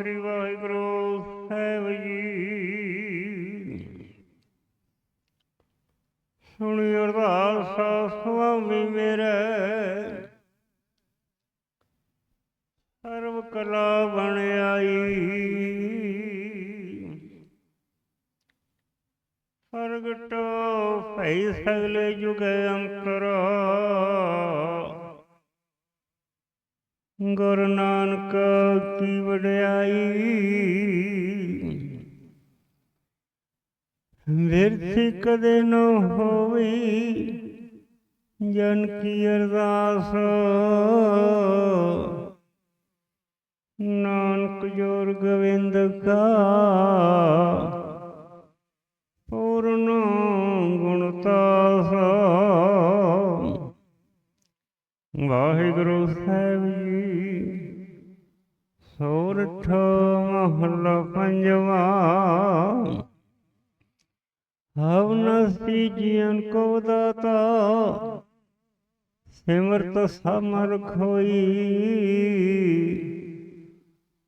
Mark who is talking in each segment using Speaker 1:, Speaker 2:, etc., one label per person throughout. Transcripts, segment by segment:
Speaker 1: ਸ੍ਰੀ ਵਾਹਿਗੁਰੂ, ਸਾਹਿਬ ਜੀ। ਸੁਣੀ ਅਰਦਾਸ, ਸੁਆਮੀ ਮੇਰੇ। ਸਰਬ ਕਲਾ ਬਣ ਆਈ। ਪ੍ਰਗਟ ਭਈ ਸਗਲੇ ਜੁਗ ਅੰਤਰ। ਗੁਰੂ ਨਾਨਕ ਕੀ ਵਡਿਆਈ। ਵਿਰਥੀ ਕਦੇ ਨ ਹੋਵੀ, ਜਨ ਕੀ ਅਰਦਾਸ। ਨਾਨਕ ਜੋਰ ਗੋਬਿੰਦ ਕਾ, ਪੂਰਨ ਗੁਣਤਾਸ ਵਾਹਿਗੁਰੂ ਸਾਹਿਬ ਸੋਰਠ ਮਹੱਲਾ ਪੰਜਵਾ। ਹਵਨਸੀ ਜੀਵਨ ਕੋ ਦਾਤਾ, ਸਿਮਰਤ ਸਮਰ ਖੋਈ।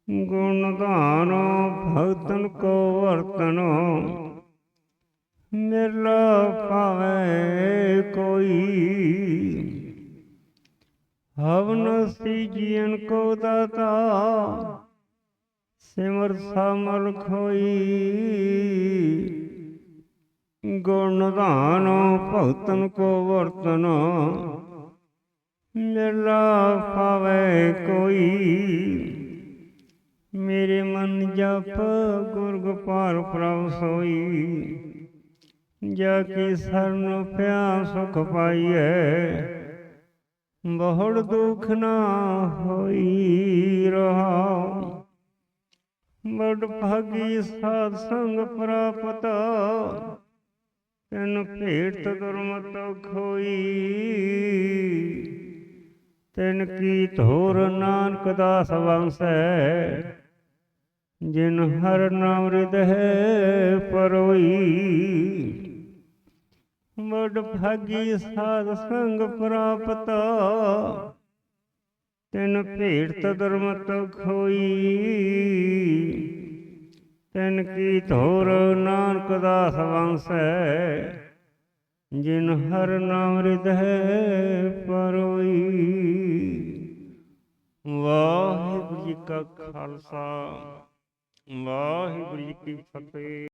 Speaker 1: ਗੁਣ ਧਾਨੋ, ਭਗਤਨ ਕੋ ਵਰਤਨੋ ਮਿਲਾ ਪਾਵੇ ਕੋਈ। ਹਵਨ ਸੀ ਜੀਵਨ ਕੋ ਦਾਤਾ, ਸਿਮਰ ਸਮਲ ਖੋਈ। ਗੁਣ ਧਾਨੋ ਭਗਤਨ ਕੋ ਵਰਤਨ, ਮਿਲਾ ਪਾਵੇ ਕੋਈ। ਮੇਰੇ ਮਨ ਜਪ ਗੁਰ ਗੋਪਾਲ ਪ੍ਰਭ ਸੋਈ। ਜਾ ਕੀ ਸਰਨ ਪਿਆ ਸੁਖ ਪਾਈਐ। ਬਹੁੜ ਦੁਖ ਨਾ ਹੋਈ ਰਹਾ। ਬੜ ਭਾਗੀ ਸਾਧ ਸੰਗ ਪ੍ਰਾਪਤ, ਤੈਨ ਭੇਟ ਦੁਰਮਤ ਖੋਈ ਤੈਨ ਕੀ ਧੋਰ ਨਾਨਕ ਦਾਸ ਵੰਸੈ, ਜਿਨ ਹਰ ਨਾਮ ਹਿਰਦੈ ਪਰੋਈ ਬੜ ਭਾਗੀ ਸਾਧ ਸੰਗ ਪ੍ਰਾਪਤ। ਤੈਨ ਭੇਟ ਦੁਰਮਤ ਖੋਈ ਤੈਨ ਕੀ ਧੋਰ ਨਾਨਕ ਦਾਸ ਵੰਸੈ। ਜਿਨ ਹਰ ਨਾਮ ਹਿਰਦੈ ਪਰੋਈ। ਵਾਹਿਗੁਰੂ ਜੀ ਕਾ ਖਾਲਸਾ। ਵਾਹਿਗੁਰੂ ਜੀ ਕੀ ਫਤਿਹ।